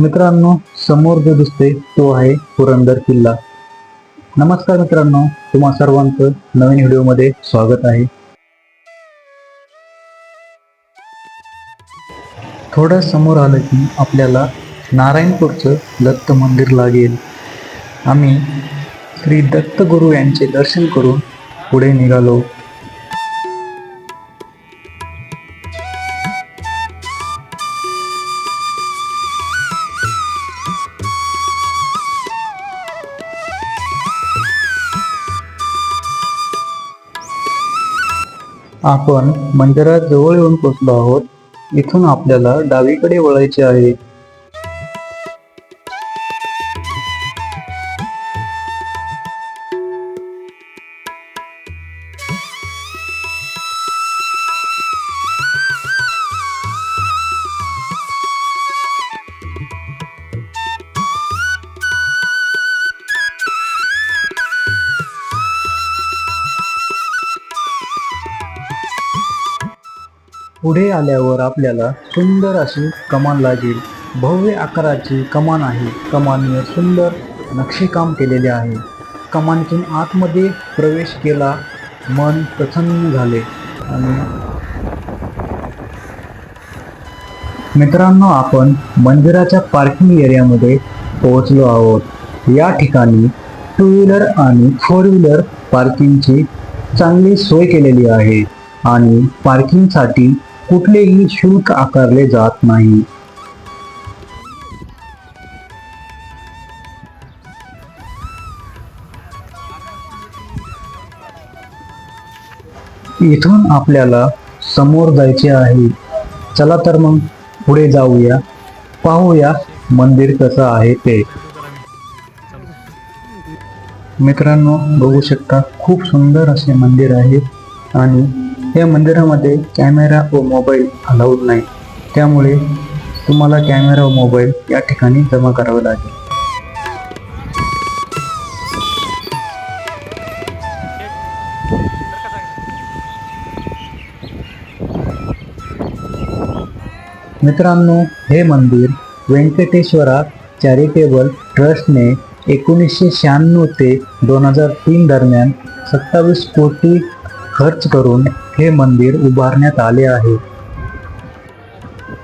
मित्रांनो समोर जो दिसते तो आहे पुरंदर किल्ला. नमस्कार मित्रांनो तुम्हा सर्वांचं नवीन व्हिडिओमध्ये स्वागत आहे. थोडं समोर आलं की आपल्याला नारायणपूरचं दत्त मंदिर लागेल. आम्ही श्री दत्तगुरू यांचे दर्शन करून पुढे निघालो. आपण मंदिरात जवळ येऊन पोचलो आहोत. इथून आपल्याला डावीकडे वळायचे आहे. पुढे आल्यावर आपल्याला सुंदर अशी कमान लागेल. भव्य आकाराची कमान आहे. कमानीवर सुंदर नक्षीकाम केलेले आहे. कमानीतून आतमध्ये प्रवेश केला मन प्रसन्न झाले. आणि मित्रांनो आपण मंदिराच्या पार्किंग एरियामध्ये पोहोचलो आहोत. या ठिकाणी टू व्हीलर आणि फोर व्हीलर पार्किंगची चांगली सोय केलेली आहे. आणि पार्किंगसाठी कुठलेही शुल्क आकारले जात नाही. इथून आपल्याला समोर जायचे आहे. चला तर मग पुढे जाऊया. पाहूया मंदिर कसं आहे ते. मित्रांनो बघू शकता खूप सुंदर असे मंदिर आहे आणि या मंदिरामध्ये कॅमेरा व मोबाईल अलाउड नाही. त्यामुळे तुम्हाला कॅमेरा व मोबाईल या ठिकाणी जमा करावे लागेल. मित्रांनो हे मंदिर व्यंकटेश्वरा चॅरिटेबल ट्रस्टने एकोणीसशे शहाण्णव ते दोन हजार तीन दरम्यान सत्तावीस कोटी खर्च करून हे मंदिर उभारण्यात आले आहे.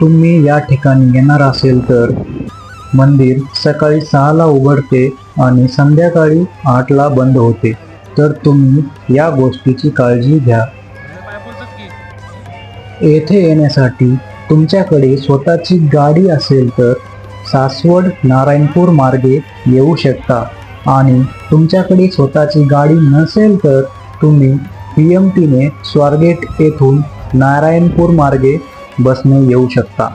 तुम्ही या ठिकाणी येणार असेल तर मंदिर सकाळी सहाला उघडते आणि संध्याकाळी आठला बंद होते. तर तुम्ही या गोष्टीची काळजी घ्या. येथे येण्यासाठी तुमच्याकडे स्वतःची गाडी असेल तर सासवड नारायणपूर मार्गे येऊ शकता. आणि तुमच्याकडे स्वतःची गाडी नसेल तर तुम्ही पी एम टीने स्वारगेट येथून नारायणपूर मार्गे बसने येऊ शकता.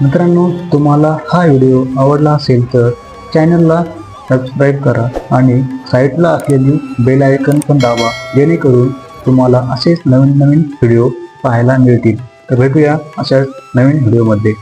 मित्रांनो तुम्हाला हा व्हिडिओ आवडला असेल तर चॅनलला सबस्क्राईब करा आणि साईटला असलेली बेल आयकन पण दाबा जेणेकरून तुम्हाला असेच नवीन नवीन व्हिडिओ पाहायला मिळतील. तर भेटूया अशाच नवीन व्हिडिओमध्ये.